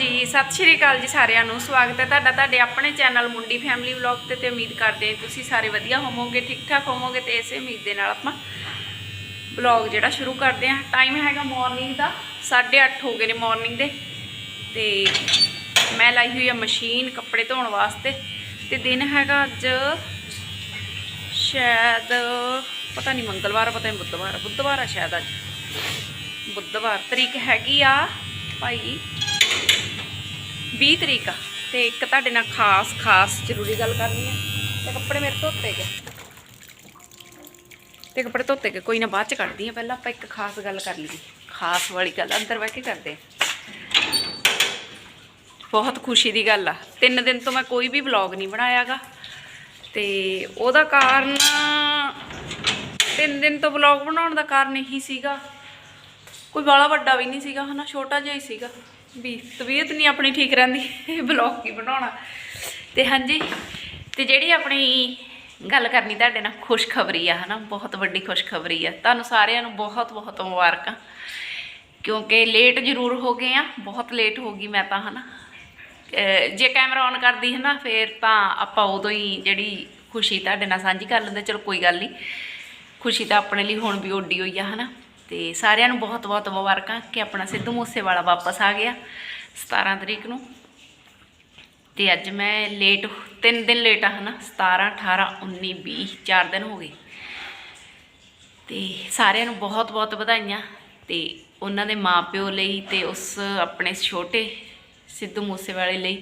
ਜੀ, ਸਤਿ ਸ਼੍ਰੀ ਅਕਾਲ ਜੀ ਸਾਰਿਆਂ ਨੂੰ। ਸਵਾਗਤ ਹੈ ਤੁਹਾਡਾ ਤੁਹਾਡੇ ਆਪਣੇ ਚੈਨਲ ਮੁੰਡੀ ਫੈਮਿਲੀ ਵਲੌਗ ਤੇ ਤੇ ਉਮੀਦ ਕਰਦੇ ਹਾਂ ਤੁਸੀਂ ਸਾਰੇ ਵਧੀਆ ਹੋਵੋਗੇ ਠੀਕ ਠਾਕ ਹੋਵੋਗੇ ਤੇ ਇਸੇ ਉਮੀਦ ਦੇ ਨਾਲ ਆਪਾਂ ਵਲੌਗ ਜਿਹੜਾ ਸ਼ੁਰੂ ਕਰਦੇ ਹਾਂ। ਟਾਈਮ ਹੈਗਾ ਮਾਰਨਿੰਗ ਦਾ 8:30 ਹੋ ਗਏ ਨੇ ਮਾਰਨਿੰਗ ਦੇ ਤੇ ਮੈਂ ਲਾਈ ਹੋਈ ਆ ਮਸ਼ੀਨ ਕੱਪੜੇ ਧੋਣ ਵਾਸਤੇ ਤੇ ਦਿਨ ਹੈਗਾ ਅੱਜ ਸ਼ਾਇਦ, ਪਤਾ ਨਹੀਂ ਮੰਗਲਵਾਰ ਪਤਾ ਨਹੀਂ ਬੁੱਧਵਾਰ ਬੁੱਧਵਾਰ ਆ ਸ਼ਾਇਦ ਅੱਜ। ਬੁੱਧਵਾਰ ਤਰੀਕ ਹੈਗੀ ਆ ਭਾਈ 20 ਤਰੀਕ ਆ ਤੇ ਇੱਕ ਤੁਹਾਡੇ ਨਾਲ ਖਾਸ ਖਾਸ ਜ਼ਰੂਰੀ ਗੱਲ ਕਰਨੀ ਆ। ਤੇ ਕੱਪੜੇ ਮੇਰੇ ਧੋਤੇ ਗਏ। ਤੇ ਕੱਪੜੇ ਧੋਤੇ ਗਏ। ਕੋਈ ਨਾ ਬਾਅਦ ਚ ਕੱਢਦੀ ਆ। ਪਹਿਲਾਂ ਆਪਾਂ ਇੱਕ ਖਾਸ ਗੱਲ ਕਰ ਲਈਏ। ਖਾਸ ਵਾਲੀ ਗੱਲ ਅੰਦਰ ਬਹਿ ਕੇ ਕਰਦੇ ਬਹੁਤ ਖੁਸ਼ੀ ਦੀ ਗੱਲ ਆ। ਤਿੰਨ ਦਿਨ ਤੋਂ ਮੈਂ ਕੋਈ ਵੀ ਵਲੌਗ ਨਹੀਂ ਬਣਾਇਆਗਾ। ਤੇ ਉਹਦਾ ਕਾਰਨ ਤਿੰਨ ਦਿਨ ਤੋਂ ਵਲੌਗ ਬਣਾਉਣ ਦਾ ਕਾਰਨ ਇਹੀ ਸੀਗਾ। ਕੋਈ ਬਾਲਾ ਵੱਡਾ ਵੀ ਨਹੀਂ ਸੀਗਾ, ਹਨਾ? ਛੋਟਾ ਜਿਹਾ ਹੀ ਸੀਗਾ। ਵੀ ਤਬੀਅਤ ਨਹੀਂ ਆਪਣੀ ਠੀਕ ਰਹਿੰਦੀ ਵਲੌਗ ਕੀ ਬਣਾਉਣਾ। ਤੇ ਹਾਂਜੀ, ਤੇ ਜਿਹੜੀ ਆਪਣੀ ਗੱਲ ਕਰਨੀ ਤੁਹਾਡੇ ਨਾਲ, ਖੁਸ਼ਖਬਰੀ ਆ, ਹਨਾ, ਬਹੁਤ ਵੱਡੀ ਖੁਸ਼ਖਬਰੀ ਆ। ਤੁਹਾਨੂੰ ਸਾਰਿਆਂ ਨੂੰ ਬਹੁਤ ਬਹੁਤ ਮੁਬਾਰਕਾਂ। ਕਿਉਂਕਿ ਲੇਟ ਜ਼ਰੂਰ ਹੋ ਗਏ ਆ, ਬਹੁਤ ਲੇਟ ਹੋ ਗਈ ਮੈਂ ਤਾਂ, ਹਨਾ। ਅਹ ਜੇ ਕੈਮਰਾ ਔਨ ਕਰਦੀ ਹੈ ਨਾ ਫੇਰ ਤਾਂ ਆਪਾਂ ਉਦੋਂ ਹੀ ਜਿਹੜੀ ਖੁਸ਼ੀ ਤੁਹਾਡੇ ਨਾਲ ਸਾਂਝੀ ਕਰ ਲੈਂਦੇ, ਚਲੋ ਕੋਈ ਗੱਲ ਨਹੀਂ। ਖੁਸ਼ੀ ਤਾਂ ਆਪਣੇ ਲਈ ਹੁਣ ਵੀ ਓਡੀ ਹੋਈ ਆ, ਹਨਾ। ਤੇ ਸਾਰਿਆਂ ਨੂੰ ਬਹੁਤ ਬਹੁਤ ਮੁਬਾਰਕਾਂ ਕਿ ਆਪਣਾ ਸਿੱਧੂ ਮੂਸੇਵਾਲਾ ਵਾਪਸ ਆ ਗਿਆ 17 ਤਰੀਕ ਨੂੰ। ਤੇ ਅੱਜ ਮੈਂ ਲੇਟ ਤਿੰਨ ਦਿਨ ਲੇਟ ਆ ਹਨਾ 17 18 19 20 ਚਾਰ ਦਿਨ ਹੋ ਗਏ। ਤੇ ਸਾਰਿਆਂ ਨੂੰ ਬਹੁਤ ਬਹੁਤ ਵਧਾਈਆਂ ਤੇ ਉਹਨਾਂ ਦੇ ਮਾਪਿਓ ਲਈ ਤੇ ਉਸ ਆਪਣੇ ਛੋਟੇ ਸਿੱਧੂ ਮੂਸੇਵਾਲੇ ਲਈ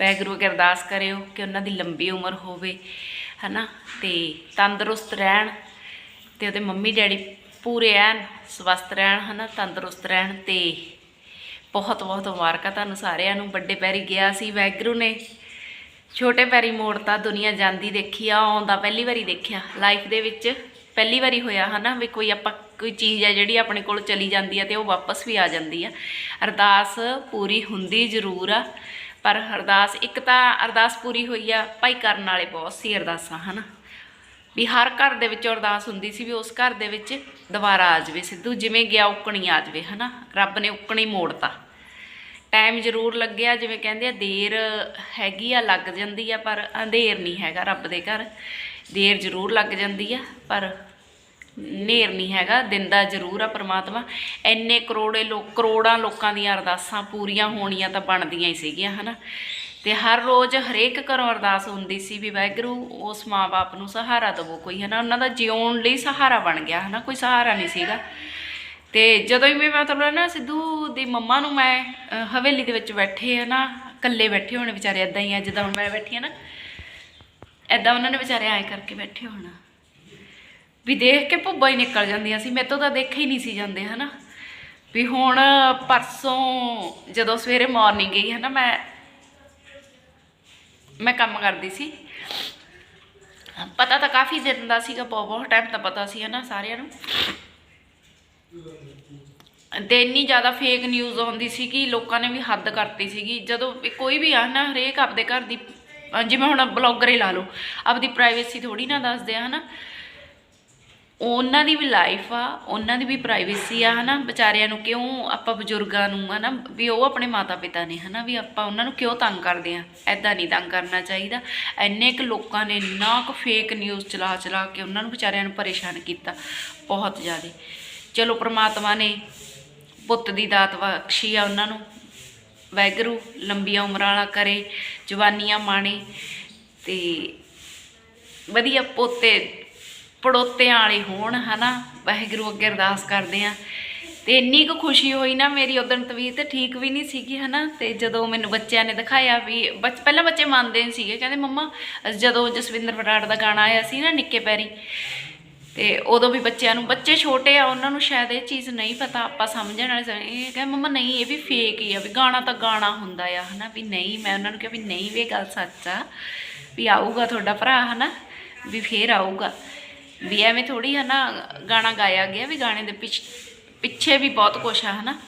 ਵਾਹਿਗੁਰੂ ਕੇ ਅਰਦਾਸ ਕਰਿਓ ਕਿ ਉਹਨਾਂ ਦੀ ਲੰਬੀ ਉਮਰ ਹੋਵੇ ਹਨਾ ਤੇ ਤੰਦਰੁਸਤ ਰਹਿਣ ਤੇ ਉਹਦੇ ਮੰਮੀ ਡੈਡੀ ਪੂਰੇ ਐਨ ਸਵਸਥ ਰਹਿਣ, ਹਨਾ, ਤੰਦਰੁਸਤ ਰਹਿਣ ਤੇ ਬਹੁਤ ਬਹੁਤ ਮੁਬਾਰਕਾਂ ਤੁਹਾਨੂੰ ਸਾਰਿਆਂ ਨੂੰ। ਵੱਡੇ ਪੈਰੀ ਗਿਆ ਸੀ ਵਾਹਿਗੁਰੂ ਨੇ। ਛੋਟੇ ਪੈਰੀ ਮੋੜਤਾ ਦੁਨੀਆ ਜਾਂਦੀ ਦੇਖੀ ਆ ਆਉਂਦਾ ਪਹਿਲੀ ਵਾਰੀ ਦੇਖਿਆ। ਲਾਈਫ ਦੇ ਵਿੱਚ ਪਹਿਲੀ ਵਾਰੀ ਹੋਇਆ, ਹਨਾ, ਵੀ ਕੋਈ ਆਪਾਂ, ਕੋਈ ਚੀਜ਼ ਹੈ ਜਿਹੜੀ ਆਪਣੇ ਕੋਲ ਚਲੀ ਜਾਂਦੀ ਹੈ ਤੇ ਉਹ ਵਾਪਸ ਵੀ ਆ ਜਾਂਦੀ ਆ। ਅਰਦਾਸ ਪੂਰੀ ਹੁੰਦੀ ਜ਼ਰੂਰ ਆ, ਪਰ ਅਰਦਾਸ, ਇੱਕ ਤਾਂ ਅਰਦਾਸ ਪੂਰੀ ਹੋਈ ਆ, ਭਾਈ ਕਰਨ ਵਾਲੇ ਬਹੁਤ ਸੀ ਅਰਦਾਸਾਂ, ਹਨਾ। ਵੀ ਹਰ ਘਰ ਦੇ ਵਿੱਚ ਅਰਦਾਸ ਹੁੰਦੀ ਸੀ ਵੀ ਉਸ ਘਰ ਦੇ ਵਿੱਚ ਦੁਬਾਰਾ ਆ ਜਾਵੇ ਸਿੱਧੂ, ਜਿਵੇਂ ਗਿਆ ਉਕਣੀ ਆ ਜਾਵੇ, ਹਨਾ? ਰੱਬ ਨੇ ਉਕਣੀ ਮੋੜਤਾ। ਟਾਈਮ ਜ਼ਰੂਰ ਲੱਗਿਆ, ਜਿਵੇਂ ਕਹਿੰਦੇ ਆ, ਦੇਰ ਹੈਗੀ ਆ, ਲੱਗ ਜਾਂਦੀ ਆ, ਪਰ ਅੰਧੇਰ ਨਹੀਂ ਹੈਗਾ ਰੱਬ ਦੇ ਘਰ। ਦੇਰ ਜ਼ਰੂਰ ਲੱਗ ਜਾਂਦੀ ਆ, ਪਰ ਨੇਰ ਨਹੀਂ ਹੈਗਾ ਦਿੰਦਾ ਜ਼ਰੂਰ ਆ ਪ੍ਰਮਾਤਮਾ। ਐਨੇ ਕਰੋੜੇ ਲੋਕ ਕਰੋੜਾਂ ਲੋਕਾਂ ਦੀਆਂ ਅਰਦਾਸਾਂ ਪੂਰੀਆਂ ਹੋਣੀਆਂ ਤਾਂ ਬਣਦੀਆਂ ਹੀ ਸੀਗੀਆਂ, ਹਨਾ? ਤੇ ਹਰ ਰੋਜ਼ ਹਰੇਕ ਘਰੋਂ ਅਰਦਾਸ ਹੁੰਦੀ ਸੀ ਵੀ ਵਾਹਿਗੁਰੂ ਉਸ ਮਾਂ-ਬਾਪ ਨੂੰ ਸਹਾਰਾ ਦੇਵੋ ਕੋਈ ਹੈ ਨਾ ਉਹਨਾਂ ਦਾ ਜਿਉਣ ਲਈ ਸਹਾਰਾ ਬਣ ਗਿਆ ਹੈ ਨਾ ਕੋਈ ਸਹਾਰਾ ਨਹੀਂ ਸੀਗਾ। ਤੇ ਜਦੋਂ ਵੀ ਮੈਂ ਮਤਲਬ ਨਾ ਸਿੱਧੂ ਦੀ ਮੰਮਾ ਨੂੰ ਮੈਂ ਹਵੇਲੀ ਦੇ ਵਿੱਚ ਬੈਠੇ ਹੈ ਨਾ ਇਕੱਲੇ ਬੈਠੇ ਹੋਣੇ ਵਿਚਾਰੇ ਇਦਾਂ ਹੀ ਆ, ਜਿੱਦਾਂ ਹੁਣ ਮੈਂ ਬੈਠੀ ਆ ਨਾ ਐਦਾਂ ਉਹਨਾਂ ਨੇ ਵਿਚਾਰੇ ਐਂ ਕਰਕੇ ਬੈਠੇ ਹੋਣਾ। ਵੀ ਦੇਖ ਕੇ ਭੁੱਬਾਂ ਹੀ ਨਿਕਲ ਜਾਂਦੀਆਂ ਸੀ, ਮੇਰੇ ਤੋਂ ਤਾਂ ਦੇਖੇ ਹੀ ਨਹੀਂ ਸੀ ਜਾਂਦੇ, ਹਨਾ? ਵੀ ਹੁਣ ਪਰਸੋਂ ਜਦੋਂ ਸਵੇਰੇ ਮਾਰਨਿੰਗ ਗਈ, ਹਨਾ? ਮੈਂ ਮੈਂ ਕੰਮ ਕਰਦੀ ਸੀ। ਪਤਾ ਤਾਂ ਕਾਫੀ ਦਿਨ ਦਾ ਸੀਗਾ, ਬਹੁਤ ਬਹੁਤ ਟਾਈਮ ਤਾਂ ਪਤਾ ਸੀ ਹਨਾ ਸਾਰਿਆਂ ਨੂੰ। ਤੇ ਇੰਨੀ ਜ਼ਿਆਦਾ ਫੇਕ ਨਿਊਜ਼ ਆਉਂਦੀ ਸੀ ਕਿ ਲੋਕਾਂ ਨੇ ਵੀ ਹੱਦ ਕਰਤੀ ਸੀਗੀ। ਜਦੋਂ ਕੋਈ ਵੀ ਆ ਨਾ, ਹਰੇਕ ਆਪਦੇ ਘਰ ਦੀ ਜਿਵੇਂ ਹੁਣ ਬਲੌਗਰ ਹੀ ਲਾ ਲਓ, ਆਪਦੀ ਪ੍ਰਾਈਵੇਸੀ ਥੋੜੀ ਨਾ ਦੱਸਦੇ ਆ ਹਨਾ। ਉਹਨਾਂ ਦੀ ਵੀ ਲਾਈਫ ਆ, ਉਹਨਾਂ ਦੀ ਵੀ ਪ੍ਰਾਈਵੇਸੀ ਆ, ਹਨਾ? ਵਿਚਾਰਿਆਂ ਨੂੰ ਕਿਉਂ ਆਪਾਂ ਬਜ਼ੁਰਗਾਂ ਨੂੰ, ਹਨਾ? ਵੀ ਉਹ ਆਪਣੇ ਮਾਤਾ ਪਿਤਾ ਨੇ, ਹਨਾ? ਵੀ ਆਪਾਂ ਉਹਨਾਂ ਨੂੰ ਕਿਉਂ ਤੰਗ ਕਰਦੇ ਆ? ਐਦਾਂ ਨਹੀਂ ਤੰਗ ਕਰਨਾ ਚਾਹੀਦਾ। ਐਨੇ ਕੁ ਲੋਕਾਂ ਨੇ ਇੰਨਾ ਕੁ ਫੇਕ ਨਿਊਜ਼ ਚਲਾ ਚਲਾ ਕੇ ਉਹਨਾਂ ਨੂੰ ਵਿਚਾਰਿਆਂ ਨੂੰ ਪਰੇਸ਼ਾਨ ਕੀਤਾ। ਬਹੁਤ ਜ਼ਿਆਦਾ। ਚਲੋ, ਪ੍ਰਮਾਤਮਾ ਨੇ ਪੁੱਤ ਦੀ ਦਾਤ ਬਖਸ਼ੀ ਆ ਉਹਨਾਂ ਨੂੰ। ਵਾਹਿਗੁਰੂ ਲੰਬੀਆਂ ਉਮਰਾਂ ਵਾਲਾ ਕਰੇ, ਜਵਾਨੀਆਂ ਮਾਣੇ ਤੇ ਵਧੀਆ ਪੋਤੇ ਪੜੋਤਿਆਂ ਵਾਲੇ ਹੋਣ, ਹਨਾ? ਵਾਹਿਗੁਰੂ ਅੱਗੇ ਅਰਦਾਸ ਕਰਦੇ ਆ। ਤੇ ਇੰਨੀ ਕੁ ਖੁਸ਼ੀ ਹੋਈ ਨਾ ਮੇਰੀ ਉਦੋਂ ਤਬੀਅਤ ਠੀਕ ਵੀ ਨਹੀਂ ਸੀਗੀ, ਹਨਾ? ਤੇ ਜਦੋਂ ਮੈਨੂੰ ਬੱਚਿਆਂ ਨੇ ਦਿਖਾਇਆ ਵੀ ਬੱਚ, ਪਹਿਲਾਂ ਬੱਚੇ ਮੰਨਦੇ ਨਹੀਂ ਸੀਗੇ। ਕਹਿੰਦੇ, ਮੰਮਾ, ਜਦੋਂ ਜਸਵਿੰਦਰ ਬਰਾੜ ਦਾ ਗਾਣਾ ਆਇਆ ਸੀ ਨਾ ਨਿੱਕੇ ਪੈਰੀ, ਤੇ ਉਦੋਂ ਵੀ ਬੱਚਿਆਂ ਨੂੰ, ਬੱਚੇ ਛੋਟੇ ਆ, ਉਹਨਾਂ ਨੂੰ ਸ਼ਾਇਦ ਇਹ ਚੀਜ਼ ਨਹੀਂ ਪਤਾ, ਆਪਾਂ ਸਮਝਣ ਵਾਲੇ ਇਹ ਕਹਿੰਦੇ, ਮੰਮਾ, ਨਹੀਂ, ਇਹ ਵੀ ਫੇਕ ਹੀ ਆ, ਵੀ ਗਾਣਾ ਤਾਂ ਗਾਣਾ ਹੁੰਦਾ ਆ, ਹਨਾ? ਵੀ ਨਹੀਂ, ਮੈਂ ਉਹਨਾਂ ਨੂੰ ਕਿਹਾ ਵੀ ਨਹੀਂ ਵੀ ਇਹ ਗੱਲ ਸੱਚ ਆ, ਵੀ ਆਊਗਾ ਤੁਹਾਡਾ ਭਰਾ, ਹਨਾ? ਵੀ ਫੇਰ ਆਊਗਾ। ਵੀ ਐਵੇਂ ਥੋੜੀ ਨਾ, ਗਾਣਾ ਗਾਇਆ ਗਿਆ ਵੀ, ਗਾਣੇ ਦੇ ਪਿੱਛ, ਪਿੱਛੇ ਵੀ ਬਹੁਤ ਕੁਛ ਆ, ਹਨਾ।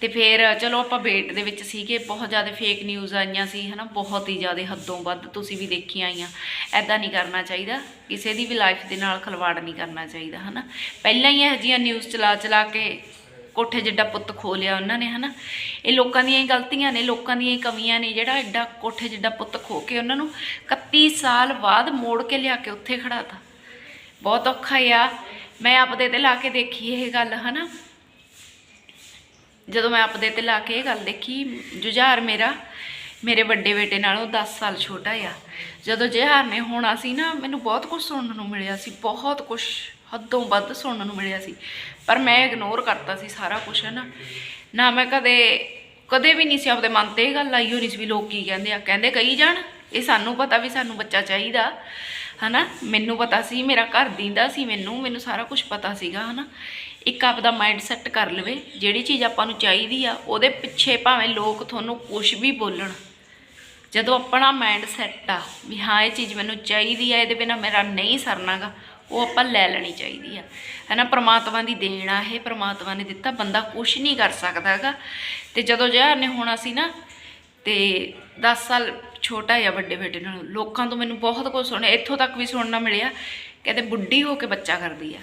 ਤੇ ਫਿਰ ਚਲੋ ਆਪਾਂ ਵੇਟ ਦੇ ਵਿੱਚ ਸੀਗੇ, ਬਹੁਤ ਜ਼ਿਆਦਾ ਫੇਕ ਨਿਊਜ਼ ਆਈਆਂ ਸੀ, ਹਨਾ, ਬਹੁਤ ਹੀ ਜ਼ਿਆਦਾ ਹੱਦੋਂ ਵੱਧ ਤੁਸੀਂ ਵੀ ਦੇਖੀਆਂ ਆਈਆਂ। ਐਦਾਂ ਨਹੀਂ ਕਰਨਾ ਚਾਹੀਦਾ, ਕਿਸੇ ਦੀ ਵੀ ਲਾਈਫ ਦੇ ਨਾਲ ਖਲਵਾੜ ਨਹੀਂ ਕਰਨਾ ਚਾਹੀਦਾ, ਹਨਾ। ਪਹਿਲਾਂ ਹੀ ਇਹੋ ਜਿਹੀਆਂ ਨਿਊਜ਼ ਚਲਾ ਚਲਾ ਕੇ ਕੋਠੇ ਜਿੱਡਾ ਪੁੱਤ ਖੋ ਲਿਆ ਉਹਨਾਂ ਨੇ, ਹਨਾ? ਇਹ ਲੋਕਾਂ ਦੀਆਂ ਹੀ ਗਲਤੀਆਂ ਨੇ, ਲੋਕਾਂ ਦੀਆਂ ਹੀ ਕਮੀਆਂ ਨੇ, ਜਿਹੜਾ ਐਡਾ ਕੋਠੇ ਜਿੱਡਾ ਪੁੱਤ ਖੋ ਕੇ ਉਹਨਾਂ ਨੂੰ 31 ਸਾਲ ਬਾਅਦ ਮੋੜ ਕੇ ਲਿਆ ਕੇ ਉੱਥੇ ਖੜਾਤਾ ਬਹੁਤ ਔਖਾ ਆ। ਮੈਂ ਆਪਦੇ ਤੇ ਲਾ ਕੇ ਦੇਖੀ ਇਹ ਗੱਲ, ਹਨਾ? ਜਦੋਂ ਮੈਂ ਆਪਦੇ ਤੇ ਲਾ ਕੇ ਇਹ ਗੱਲ ਦੇਖੀ, ਜੁਝਾਰ ਮੇਰਾ, ਮੇਰੇ ਵੱਡੇ ਬੇਟੇ ਨਾਲੋਂ 10 ਸਾਲ ਛੋਟਾ ਆ। ਜਦੋਂ ਜੁਝਾਰ ਨੇ ਹੋਣਾ ਸੀ ਨਾ, ਮੈਨੂੰ ਬਹੁਤ ਕੁਝ ਸੁਣਨ ਨੂੰ ਮਿਲਿਆ ਸੀ, ਬਹੁਤ ਕੁਝ ਹੱਦੋਂ ਵੱਧ ਸੁਣਨ ਨੂੰ ਮਿਲਿਆ ਸੀ। ਪਰ ਮੈਂ ਇਗਨੋਰ ਕਰਤਾ ਸੀ ਸਾਰਾ ਕੁਝ ਹੈ ਨਾ ਨਾ ਮੈਂ ਕਦੇ ਕਦੇ ਵੀ ਨਹੀਂ ਸੀ ਆਪਦੇ ਮਨ ਤੇ ਇਹ ਗੱਲ ਆਈ ਹੋਣੀ ਸੀ ਵੀ ਲੋਕ ਕੀ ਕਹਿੰਦੇ ਆ। ਕਹਿੰਦੇ ਕਹੀ ਜਾਣ, ਇਹ ਸਾਨੂੰ ਪਤਾ ਵੀ ਸਾਨੂੰ ਬੱਚਾ ਚਾਹੀਦਾ, ਹਨਾ। ਮੈਨੂੰ ਪਤਾ ਸੀ, ਮੇਰਾ ਘਰ ਦਿੰਦਾ ਸੀ ਮੈਨੂੰ ਮੈਨੂੰ ਸਾਰਾ ਕੁਝ ਪਤਾ ਸੀਗਾ, ਹਨਾ। ਇੱਕ ਆਪਦਾ ਮਾਈਂਡ ਸੈੱਟ ਕਰ ਲਵੇ, ਜਿਹੜੀ ਚੀਜ਼ ਆਪਾਂ ਨੂੰ ਚਾਹੀਦੀ ਆ, ਉਹਦੇ ਪਿੱਛੇ ਭਾਵੇਂ ਲੋਕ ਤੁਹਾਨੂੰ ਕੁਝ ਵੀ ਬੋਲਣ। ਜਦੋਂ ਆਪਣਾ ਮਾਈਂਡ ਸੈੱਟ ਆ, ਵੀ ਹਾਂ, ਇਹ ਚੀਜ਼ ਮੈਨੂੰ ਚਾਹੀਦੀ ਆ, ਇਹਦੇ ਬਿਨਾ ਮੇਰਾ ਨਹੀਂ ਸਰਨਾਗਾ। ਉਹ ਆਪਾਂ ਲੈ ਲੈਣੀ ਚਾਹੀਦੀ ਆ। ਹੈਨਾ, ਪ੍ਰਮਾਤਮਾ ਦੀ ਦੇਣ ਆ ਇਹ, ਪ੍ਰਮਾਤਮਾ ਨੇ ਦਿੱਤਾ, ਬੰਦਾ ਕੁਝ ਨਹੀਂ ਕਰ ਸਕਦਾ ਹੈਗਾ। ਤੇ ਜਦੋਂ ਜਹਰ ਨੇ ਹੋਣਾ ਸੀ ਨਾ, ਤੇ 10 ਸਾਲ ਛੋਟਾ ਆ ਵੱਡੇ ਬੇਟੇ ਨਾਲੋਂ, ਲੋਕਾਂ ਤੋਂ ਮੈਨੂੰ ਬਹੁਤ ਕੁਝ ਸੁਣਿਆ ਇੱਥੋਂ ਤੱਕ ਵੀ ਸੁਣਨਾ ਮਿਲਿਆ, ਕਹਿੰਦੇ ਬੁੱਢੀ ਹੋ ਕੇ ਬੱਚਾ ਕਰਦੀ ਆ।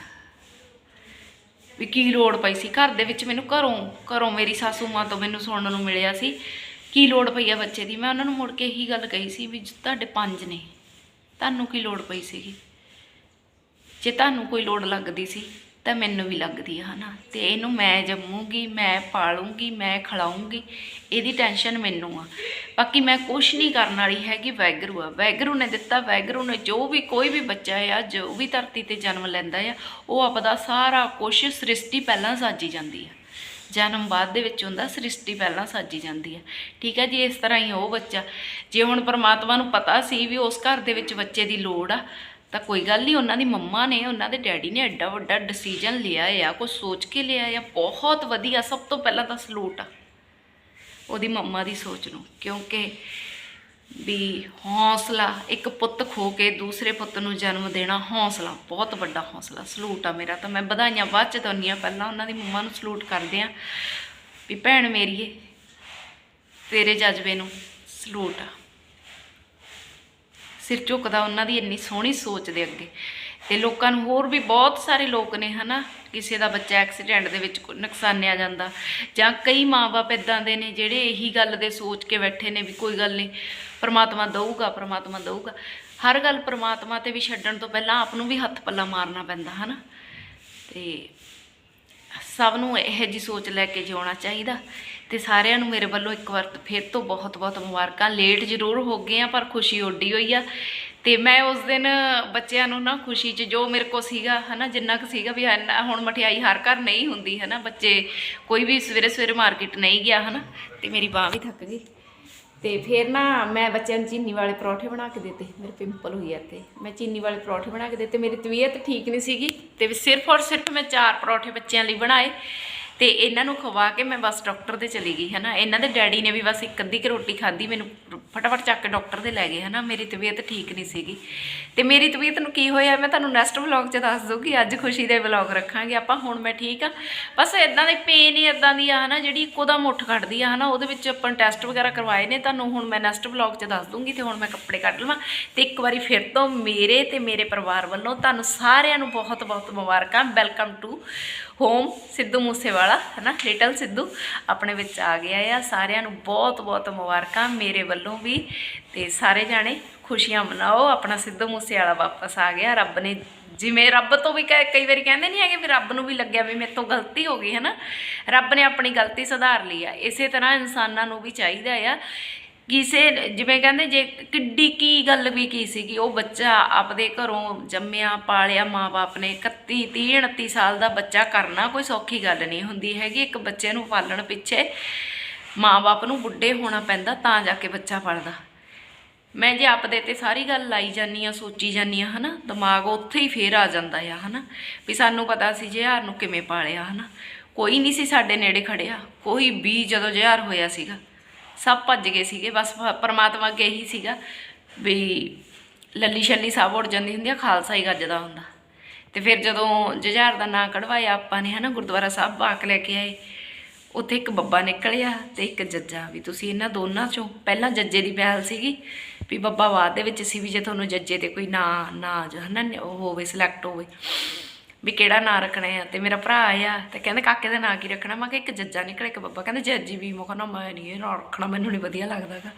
ਵੀ ਕੀ ਲੋੜ ਪਈ ਸੀ? ਘਰ ਦੇ ਵਿੱਚ ਮੈਨੂੰ ਘਰੋਂ ਘਰੋਂ ਮੇਰੀ ਸਾਸੂ ਮਾਂ ਤੋਂ ਮੈਨੂੰ ਸੁਣਨ ਨੂੰ ਮਿਲਿਆ ਸੀ, ਕੀ ਲੋੜ ਪਈ ਆ ਬੱਚੇ ਦੀ? ਮੈਂ ਉਹਨਾਂ ਨੂੰ ਮੁੜ ਕੇ ਇਹੀ ਗੱਲ ਕਹੀ ਸੀ ਵੀ ਤੁਹਾਡੇ ਪੰਜ ਨੇ, ਤੁਹਾਨੂੰ ਕੀ ਲੋੜ ਪਈ ਸੀਗੀ? ਜੇ ਤੁਹਾਨੂੰ ਕੋਈ ਲੋੜ ਲੱਗਦੀ ਸੀ, ਤਾਂ ਮੈਨੂੰ ਵੀ ਲੱਗਦੀ ਹੈ ਹਨਾ? ਤੇ ਇਹਨੂੰ ਮੈਂ ਜੰਮੂਗੀ, ਮੈਂ ਪਾਲੂੰਗੀ, ਮੈਂ ਖਿਲਾਉਂਗੀ ਇਹਦੀ ਟੈਨਸ਼ਨ ਮੈਨੂੰ ਆ। ਬਾਕੀ ਮੈਂ ਕੁਛ ਨਹੀਂ ਕਰਨ ਵਾਲੀ ਹੈਗੀ ਵੈਗਰੂ ਆ। ਵੈਗਰੂ ਨੇ ਦਿੱਤਾ ਵੈਗਰੂ ਨੇ ਜੋ ਵੀ ਕੋਈ ਵੀ ਬੱਚਾ ਆ, ਜੋ ਵੀ ਧਰਤੀ ਤੇ ਜਨਮ ਲੈਂਦਾ ਆ, ਉਹ ਆਪਦਾ ਸਾਰਾ ਕੁਛ ਸ੍ਰਿਸ਼ਟੀ ਪਹਿਲਾਂ ਸਾਜੀ ਜਾਂਦੀ ਆ। ਜਨਮ ਬਾਅਦ ਦੇ ਵਿੱਚ ਹੁੰਦਾ, ਸ੍ਰਿਸ਼ਟੀ ਪਹਿਲਾਂ ਸਾਜੀ ਜਾਂਦੀ ਹੈ ਠੀਕ ਹੈ ਜੀ, ਇਸ ਤਰ੍ਹਾਂ ਹੀ ਉਹ ਬੱਚਾ। ਜੇ ਹੁਣ ਪਰਮਾਤਮਾ ਨੂੰ ਪਤਾ ਸੀ ਵੀ ਉਸ ਘਰ ਦੇ ਵਿੱਚ ਬੱਚੇ ਦੀ ਲੋੜ ਆ ਤਾਂ ਕੋਈ ਗੱਲ ਨਹੀਂ, ਉਹਨਾਂ ਦੀ ਮੰਮਾ ਨੇ, ਉਹਨਾਂ ਦੇ ਡੈਡੀ ਨੇ ਐਡਾ ਵੱਡਾ ਡਿਸੀਜਨ ਲਿਆ ਆ ਕੁਝ ਸੋਚ ਕੇ ਲਿਆ ਆ ਬਹੁਤ ਵਧੀਆ, ਸਭ ਤੋਂ ਪਹਿਲਾਂ ਤਾਂ ਸਲੂਟ ਆ ਉਹਦੀ ਮੰਮਾ ਦੀ ਸੋਚ ਨੂੰ, ਕਿਉਂਕਿ ਵੀ ਹੌਸਲਾ, ਇੱਕ ਪੁੱਤ ਖੋ ਕੇ ਦੂਸਰੇ ਪੁੱਤ ਨੂੰ ਜਨਮ ਦੇਣਾ ਹੌਸਲਾ, ਬਹੁਤ ਵੱਡਾ ਹੌਸਲਾ, ਸਲੂਟ ਆ ਮੇਰਾ, ਤਾਂ ਮੈਂ ਵਧਾਈਆਂ ਬਾਅਦ ਚ ਦਿੰਦੀ ਹਾਂ, ਪਹਿਲਾਂ ਉਹਨਾਂ ਦੀ ਮੰਮਾ ਨੂੰ ਸਲੂਟ ਕਰਦੇ ਆ ਵੀ ਭੈਣ ਮੇਰੀਏ ਤੇਰੇ ਜਜ਼ਬੇ ਨੂੰ ਸਲੂਟ ਆ। ਸਿਰ ਝੁਕਦਾ, ਉਹਨਾਂ ਦੀ ਇੰਨੀ ਸੋਹਣੀ ਸੋਚ ਦੇ ਅੱਗੇ। ਤੇ ਲੋਕਾਂ ਨੂੰ ਹੋਰ ਵੀ ਬਹੁਤ ਸਾਰੇ ਲੋਕ ਨੇ, ਹਨਾ? ਕਿਸੇ ਦਾ ਬੱਚਾ ਐਕਸੀਡੈਂਟ ਦੇ ਵਿੱਚ ਨੁਕਸਾਨਿਆ ਜਾਂਦਾ ਜਾਂ ਕਈ ਮਾਪੇ ਇਦਾਂ ਦੇ ਨੇ ਜਿਹੜੇ ਇਹੀ ਗੱਲ ਦੇ ਸੋਚ ਕੇ ਬੈਠੇ ਨੇ ਵੀ ਕੋਈ ਗੱਲ ਨਹੀਂ, ਪਰਮਾਤਮਾ ਦਊਗਾ ਪਰਮਾਤਮਾ ਦਊਗਾ। ਹਰ ਗੱਲ ਪਰਮਾਤਮਾ ਤੇ ਵੀ ਛੱਡਣ ਤੋਂ ਪਹਿਲਾਂ ਆਪ ਨੂੰ ਵੀ ਹੱਥ ਪੱਲਾ ਮਾਰਨਾ ਪੈਂਦਾ, ਹਨਾ? ਤੇ ਸਭ ਨੂੰ ਇਹ ਜੀ ਸੋਚ ਲੈ ਕੇ ਜਿਉਣਾ ਚਾਹੀਦਾ। ਤੇ ਸਾਰਿਆਂ ਨੂੰ ਮੇਰੇ ਵੱਲੋਂ ਇੱਕ ਵਾਰ ਫਿਰ ਤੋਂ ਬਹੁਤ-ਬਹੁਤ ਮੁਬਾਰਕਾਂ। ਲੇਟ ਜ਼ਰੂਰ ਹੋ ਗਏ ਆ, ਪਰ ਖੁਸ਼ੀ ਓਡੀ ਹੋਈ ਆ। ਤੇ ਮੈਂ ਉਸ ਦਿਨ ਬੱਚਿਆਂ ਨੂੰ ਨਾ ਖੁਸ਼ੀ 'ਚ ਜੋ ਮੇਰੇ ਕੋ ਸੀਗਾ, ਹਨਾ, ਜਿੰਨਾ ਕੁ ਸੀਗਾ ਵੀ ਇੰਨਾ- ਹੁਣ ਮਠਿਆਈ ਹਰ ਘਰ ਨਹੀਂ ਹੁੰਦੀ, ਹਨਾ, ਬੱਚੇ ਕੋਈ ਵੀ ਸਵੇਰੇ ਸਵੇਰੇ ਮਾਰਕੀਟ ਨਹੀਂ ਗਿਆ, ਹਨਾ, ਤੇ ਮੇਰੀ ਬਾਹ ਵੀ ਥੱਕ ਗਈ। ਤੇ ਫਿਰ ਨਾ ਮੈਂ ਬੱਚਿਆਂ ਨੂੰ ਚੀਨੀ ਵਾਲੇ ਪਰੌਠੇ ਬਣਾ ਕੇ ਦਿੱਤੇ, ਮੇਰੇ ਪਿੰਪਲ ਹੋਈ ਆ ਤੇ ਮੈਂ ਚੀਨੀ ਵਾਲੇ ਪਰੌਠੇ ਬਣਾ ਕੇ ਦਿੱਤੇ, ਮੇਰੀ ਤਬੀਅਤ ਠੀਕ ਨਹੀਂ ਸੀਗੀ, ਤੇ ਸਿਰਫ ਔਰ ਸਿਰਫ ਮੈਂ ਚਾਰ ਪਰੌਠੇ ਬੱਚਿਆਂ ਲਈ ਬਣਾਏ। ਤੇ ਇਹਨਾਂ ਨੂੰ ਖਵਾ ਕੇ ਮੈਂ ਬਸ ਡਾਕਟਰ ਦੇ ਚਲੀ ਗਈ, ਹਨਾ। ਇਹਨਾਂ ਦੇ ਡੈਡੀ ਨੇ ਵੀ ਬਸ ਇੱਕ ਅੱਧੀ ਕੁ ਰੋਟੀ ਖਾਧੀ, ਮੈਨੂੰ ਫਟਾਫਟ ਚੱਕ ਕੇ ਡਾਕਟਰ ਦੇ ਲੈ ਗਏ, ਹਨਾ। ਮੇਰੀ ਤਬੀਅਤ ਠੀਕ ਨਹੀਂ ਸੀਗੀ। ਤੇ ਮੇਰੀ ਤਬੀਅਤ ਨੂੰ ਕੀ ਹੋਇਆ, ਮੈਂ ਤੁਹਾਨੂੰ ਨੈਕਸਟ ਵਲੌਗ 'ਚ ਦੱਸ ਦੂੰਗੀ ਅੱਜ ਖੁਸ਼ੀ ਦੇ ਵਲੌਗ ਰੱਖਾਂਗੇ ਆਪਾਂ, ਹੁਣ ਮੈਂ ਠੀਕ ਆ। ਬਸ ਇਦਾਂ ਦੇ ਪੇਨ ਹੀ ਇਦਾਂ ਦੀ ਆ, ਹਨਾ, ਜਿਹੜੀ ਇੱਕੋ ਦਾ ਮੁੱਠ ਕੱਢਦੀ ਆ, ਹਨਾ। ਉਹਦੇ ਵਿੱਚ ਆਪਾਂ ਟੈਸਟ ਵਗੈਰਾ ਕਰਵਾਏ ਨੇ, ਤੁਹਾਨੂੰ ਹੁਣ ਮੈਂ ਨੈਕਸਟ ਵਲੌਗ 'ਚ ਦੱਸ ਦੂੰਗੀ ਤੇ ਹੁਣ ਮੈਂ ਕੱਪੜੇ ਕੱਢ ਲਵਾਂ। ਤੇ ਇੱਕ ਵਾਰੀ ਫਿਰ ਤੋਂ ਮੇਰੇ ਤੇ ਮੇਰੇ ਪਰਿਵਾਰ ਵੱਲੋਂ ਤੁਹਾਨੂੰ ਸਾਰਿਆਂ ਨੂੰ ਬਹੁਤ ਬਹੁਤ ਮੁਬਾਰਕਾਂ। Welcome to home Sidhu Moosewala, ਹਨਾ? ਲਿਟਲ ਸਿੱਧੂ ਆਪਣੇ ਵਿੱਚ ਆ ਗਿਆ ਆ। ਸਾਰਿਆਂ ਨੂੰ ਬਹੁਤ ਬਹੁਤ ਮੁਬਾਰਕਾਂ ਮੇਰੇ ਵੱਲੋਂ ਵੀ। ਤੇ ਸਾਰੇ ਜਾਣੇ ਖੁਸ਼ੀਆਂ ਮਨਾਓ। ਆਪਣਾ ਸਿੱਧੂ ਮੂਸੇਵਾਲਾ ਵਾਪਸ ਆ ਗਿਆ। ਰੱਬ ਨੇ ਜਿਵੇਂ ਰੱਬ ਤੋਂ ਵੀ ਕ- ਕਈ ਵਾਰੀ ਕਹਿੰਦੇ ਨਹੀਂ ਹੈਗੇ ਵੀ ਰੱਬ ਨੂੰ ਵੀ ਲੱਗਿਆ ਵੀ ਮੇਰੇ ਤੋਂ ਗਲਤੀ ਹੋ ਗਈ ਹੈ ਨਾ ਰੱਬ ਨੇ ਆਪਣੀ ਗਲਤੀ ਸੁਧਾਰ ਲਈ ਆ। ਇਸੇ ਤਰ੍ਹਾਂ ਇਨਸਾਨਾਂ ਨੂੰ ਵੀ ਚਾਹੀਦਾ ਆ ਕਿਸੇ ਜਿਵੇਂ ਕਹਿੰਦੇ ਜੇ ਕਿੱਡੀ ਕੀ ਗੱਲ ਵੀ ਕੀ ਸੀਗੀ, ਉਹ ਬੱਚਾ ਆਪਦੇ ਘਰੋਂ ਜੰਮਿਆ, ਪਾਲਿਆ ਮਾਪੇ ਨੇ 31 30 29 ਸਾਲ ਦਾ ਬੱਚਾ ਕਰਨਾ ਕੋਈ ਸੌਖੀ ਗੱਲ ਨਹੀਂ ਹੁੰਦੀ ਹੈਗੀ, ਇੱਕ ਬੱਚੇ ਨੂੰ ਪਾਲਣ ਪਿੱਛੇ ਮਾਪੇ ਨੂੰ ਬੁੱਢੇ ਹੋਣਾ ਪੈਂਦਾ ਤਾਂ ਜਾ ਕੇ ਬੱਚਾ ਪਲਦਾ ਮੈਂ ਜੇ ਆਪਦੇ ਤੇ ਸਾਰੀ ਗੱਲ ਲਾਈ ਜਾਨੀ ਆ ਸੋਚੀ ਜਾਨੀ ਆ ਹਨਾ, ਦਿਮਾਗ ਉੱਥੇ ਹੀ ਫੇਰ ਆ ਜਾਂਦਾ ਆ, ਹਨਾ, ਵੀ ਸਾਨੂੰ ਪਤਾ ਸੀ ਜਿਹਾਰ ਨੂੰ ਕਿਵੇਂ ਪਾਲਿਆ, ਹਨਾ, ਕੋਈ ਨਹੀਂ ਸੀ ਸਾਡੇ ਨੇੜੇ ਖੜਿਆ, ਕੋਈ ਵੀ ਜਦੋਂ ਜਿਹਾਰ ਹੋਇਆ ਸੀਗਾ। ਸਭ ਭੱਜ ਗਏ ਸੀਗੇ, ਬਸ ਪਰਮਾਤਮਾ ਅੱਗੇ ਇਹੀ ਸੀਗਾ ਵੀ ਲੱਲੀ ਛੱਲੀ ਸਭ ਉੱਡ ਜਾਂਦੀ ਹੁੰਦੀ ਆ, ਖਾਲਸਾ ਹੀ ਗੱਜਦਾ ਹੁੰਦਾ। ਤੇ ਫਿਰ ਜਦੋਂ ਜੁਝਾਰ ਦਾ ਨਾਂ ਕਢਵਾਇਆ ਆਪਾਂ ਨੇ, ਹਨਾ, ਗੁਰਦੁਆਰਾ ਸਾਹਿਬ ਬਾਕ ਲੈ ਕੇ ਆਏ, ਉੱਥੇ ਇੱਕ ਬੱਬਾ ਨਿਕਲਿਆ ਤੇ ਇੱਕ ਜੱਜਾ ਵੀ, ਤੁਸੀਂ ਇਹਨਾਂ ਦੋਨਾਂ ਚੋਂ ਪਹਿਲਾਂ ਜੱਜੇ ਦੀ ਪਹਿਲ ਸੀਗੀ ਵੀ ਬੱਬਾ ਬਾਅਦ ਦੇ ਵਿੱਚ ਸੀ ਵੀ ਜੇ ਤੁਹਾਨੂੰ ਜੱਜੇ ਤੇ ਕੋਈ ਨਾ ਨਾ ਹਨਾ, ਉਹ ਹੋਵੇ ਸਿਲੈਕਟ ਹੋਵੇ। ਵੀ ਕਿਹੜਾ ਨਾਂ ਰੱਖਣਾ ਆ, ਤੇ ਮੇਰਾ ਭਰਾ ਆ, ਤੇ ਕਹਿੰਦੇ ਕਾਕੇ ਦਾ ਨਾਂ ਕੀ ਰੱਖਣਾ? ਮੈਂ ਕਿਹਾ ਇੱਕ ਜੱਜਾ ਨਿਕਲੇ ਇੱਕ ਬੱਬਾ। ਕਹਿੰਦੇ ਜੱਜੀ ਵੀ ਮੈਂ ਕਹਿੰਦਾ ਮੈਂ ਨਹੀਂ ਇਹ ਨਾਂ ਰੱਖਣਾ, ਮੈਨੂੰ ਨਹੀਂ ਵਧੀਆ ਲੱਗਦਾਗਾ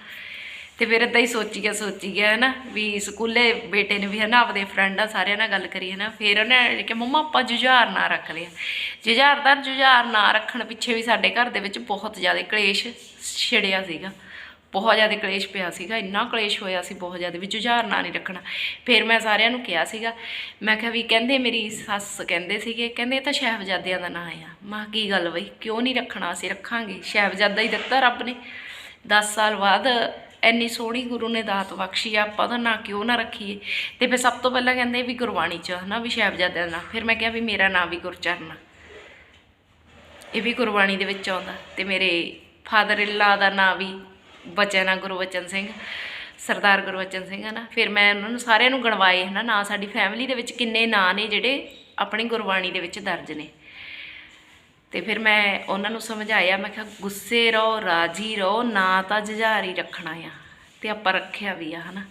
ਤੇ ਫਿਰ ਏਦਾਂ ਹੀ ਸੋਚੀ ਗਿਆ ਸੋਚੀ ਗਿਆ ਹੈ ਨਾ ਵੀ ਸਕੂਲੇ ਬੇਟੇ ਨੇ ਵੀ ਹੈ ਨਾ ਆਪਦੇ ਫਰੈਂਡਾਂ ਸਾਰਿਆਂ ਨਾਲ ਗੱਲ ਕਰੀ ਹੈ ਨਾ ਫਿਰ ਉਹਨੇ ਕਿ ਮੰਮਾ, ਆਪਾਂ ਜੁਝਾਰ ਨਾ ਰੱਖ ਲਿਆ ਜੁਝਾਰ ਦਾ ਜੁਝਾਰ ਨਾ ਰੱਖਣ ਪਿੱਛੇ ਵੀ ਸਾਡੇ ਘਰ ਦੇ ਵਿੱਚ ਬਹੁਤ ਜ਼ਿਆਦਾ ਕਲੇਸ਼ ਛਿੜਿਆ ਸੀਗਾ। ਬਹੁਤ ਜ਼ਿਆਦਾ ਕਲੇਸ਼ ਪਿਆ ਸੀਗਾ, ਇੰਨਾ ਕਲੇਸ਼ ਹੋਇਆ ਸੀ ਬਹੁਤ ਜ਼ਿਆਦਾ, ਵੀ ਜੁਝਾਰ ਨਾਂ ਨਹੀਂ ਰੱਖਣਾ। ਫਿਰ ਮੈਂ ਸਾਰਿਆਂ ਨੂੰ ਕਿਹਾ ਸੀਗਾ, ਮੈਂ ਕਿਹਾ ਵੀ ਕਹਿੰਦੇ ਮੇਰੀ ਸੱਸ ਕਹਿੰਦੇ ਸੀਗੇ, ਕਹਿੰਦੇ ਇਹ ਤਾਂ ਸ਼ਹਿਬਜ਼ਾਦਿਆਂ ਦਾ ਨਾਂ ਆ। ਮਾਂ ਕੀ ਗੱਲ ਬਈ, ਕਿਉਂ ਨਹੀਂ ਰੱਖਣਾ, ਅਸੀਂ ਰੱਖਾਂਗੇ। ਸ਼ਹਿਬਜ਼ਾਦਾ ਹੀ ਦਿੱਤਾ ਰੱਬ ਨੇ। 10 ਸਾਲ ਬਾਅਦ ਇੰਨੀ ਸੋਹਣੀ ਗੁਰੂ ਨੇ ਦਾਤ ਬਖਸ਼ੀ ਆ, ਆਪਾਂ ਦਾ ਨਾਂ ਕਿਉਂ ਨਾ ਰੱਖੀਏ। ਤੇ ਫਿਰ ਸਭ ਤੋਂ ਪਹਿਲਾਂ ਕਹਿੰਦੇ ਵੀ ਗੁਰਬਾਣੀ ਚ, ਹਨਾ, ਵੀ ਸਾਹਿਬਜ਼ਾਦਿਆਂ ਦਾ ਨਾਂ। ਫਿਰ ਮੈਂ ਕਿਹਾ ਵੀ ਮੇਰਾ ਨਾਂ ਵੀ ਗੁਰਚਰਨ ਇਹ ਵੀ ਗੁਰਬਾਣੀ ਦੇ ਵਿੱਚ ਆਉਂਦਾ। ਤੇ ਮੇਰੇ ਫਾਦਰ ਇਲਾ ਦਾ ਨਾਂ ਵੀ ਬਚਨ ਆ ਗੁਰਵਚਨ ਸਿੰਘ, ਸਰਦਾਰ ਗੁਰਬਚਨ ਸਿੰਘ ਹੈ ਨਾ, ਫਿਰ ਮੈਂ ਉਹਨਾਂ ਨੂੰ ਸਾਰਿਆਂ ਨੂੰ ਗਣਵਾਏ ਹਨਾ, ਨਾਂ ਸਾਡੀ ਫੈਮਿਲੀ ਦੇ ਵਿੱਚ ਕਿੰਨੇ ਨਾਂ ਨੇ ਜਿਹੜੇ ਆਪਣੀ ਗੁਰਬਾਣੀ ਦੇ ਵਿੱਚ ਦਰਜ ਨੇ। ਤੇ ਫਿਰ ਮੈਂ ਉਹਨਾਂ ਨੂੰ ਸਮਝਾਇਆ, ਮੈਂ ਕਿਹਾ ਗੁੱਸੇ ਰਹੋ, ਰਾਜੀ ਰਹੋ, ਨਾ ਤਾਂ ਜੁਝਾਰੀ ਰੱਖਣਾ ਆ, ਤੇ ਆਪਾਂ ਰੱਖਿਆ ਵੀ ਆ ਹਨਾ।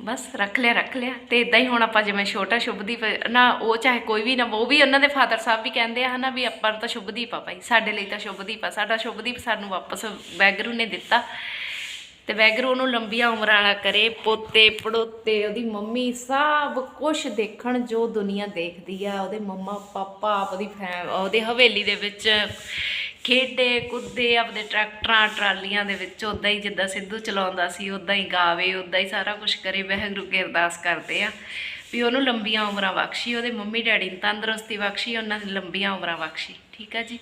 ਬਸ ਰੱਖ ਲਿਆ ਰੱਖ ਲਿਆ। ਤੇ ਇਦਾਂ ਹੀ ਹੁਣ ਆਪਾਂ ਜਿਵੇਂ ਛੋਟਾ ਸ਼ੁਭਦੀਪ, ਨਾ ਉਹ ਚਾਹੇ ਕੋਈ ਵੀ ਨਾ, ਉਹ ਵੀ ਉਹਨਾਂ ਦੇ ਫਾਦਰ ਸਾਹਿਬ ਵੀ ਕਹਿੰਦੇ ਆ ਹਨਾ ਵੀ ਆਪਾਂ ਨੂੰ ਤਾਂ ਸ਼ੁਭਦੀਪ ਆ ਭਾਈ, ਸਾਡੇ ਲਈ ਤਾਂ ਸ਼ੁਭਦੀਪ ਆ। ਸਾਡਾ ਸ਼ੁਭਦੀਪ ਸਾਨੂੰ ਵਾਪਸ ਵੈਗਰੂ ਨੇ ਦਿੱਤਾ। ਤੇ ਵੈਗਰੂ ਉਹਨੂੰ ਲੰਬੀਆਂ ਉਮਰਾਂ ਵਾਲਾ ਕਰੇ, ਪੋਤੇ, ਪੜੋਤੇ, ਉਹਦੀ ਮੰਮੀ, ਸਭ ਕੁਝ ਦੇਖਣ ਜੋ ਦੁਨੀਆ ਦੇਖਦੀ ਆ, ਉਹਦੇ ਮੰਮਾ, ਪਾਪਾ ਉਹਦੀ ਫੈਮ ਉਹਦੇ ਹਵੇਲੀ ਦੇ ਵਿੱਚ ਖੇਡੇ, ਕੁੱਦੇ, ਆਪਦੇ ਟਰੈਕਟਰਾਂ, ਟਰਾਲੀਆਂ ਦੇ ਵਿੱਚ ਉਦਾਂ ਹੀ ਜਿੱਦਾਂ ਸਿੱਧੂ ਚਲਾਉਂਦਾ ਸੀ ਉਦਾਂ ਹੀ ਗਾਵੇ ਉਦਾਂ ਹੀ ਸਾਰਾ ਕੁਝ ਕਰੇ। ਵਾਹਿਗੁਰੂ ਕੇ ਅਰਦਾਸ ਕਰਦੇ ਆ ਵੀ ਉਹਨੂੰ ਲੰਬੀਆਂ ਉਮਰਾਂ ਬਖਸ਼ੀ, ਉਹਦੇ ਮੰਮੀ ਡੈਡੀ ਨੂੰ ਤੰਦਰੁਸਤੀ ਬਖਸ਼ੀ, ਉਹਨਾਂ ਦੀ ਲੰਬੀਆਂ ਉਮਰਾਂ ਬਖਸ਼ੀ। ਠੀਕ ਆ ਜੀ?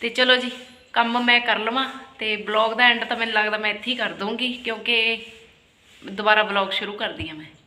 ਤੇ ਚਲੋ ਜੀ, ਕੰਮ ਮੈਂ ਕਰ ਲਵਾਂ ਤੇ ਬਲੌਗ ਦਾ ਐਂਡ ਤਾਂ ਮੈਨੂੰ ਲੱਗਦਾ ਮੈਂ ਇੱਥੇ ਹੀ ਕਰ ਦੂੰਗੀ ਕਿਉਂਕਿ ਦੁਬਾਰਾ ਬਲੌਗ ਸ਼ੁਰੂ ਕਰਦੀ ਹਾਂ ਮੈਂ।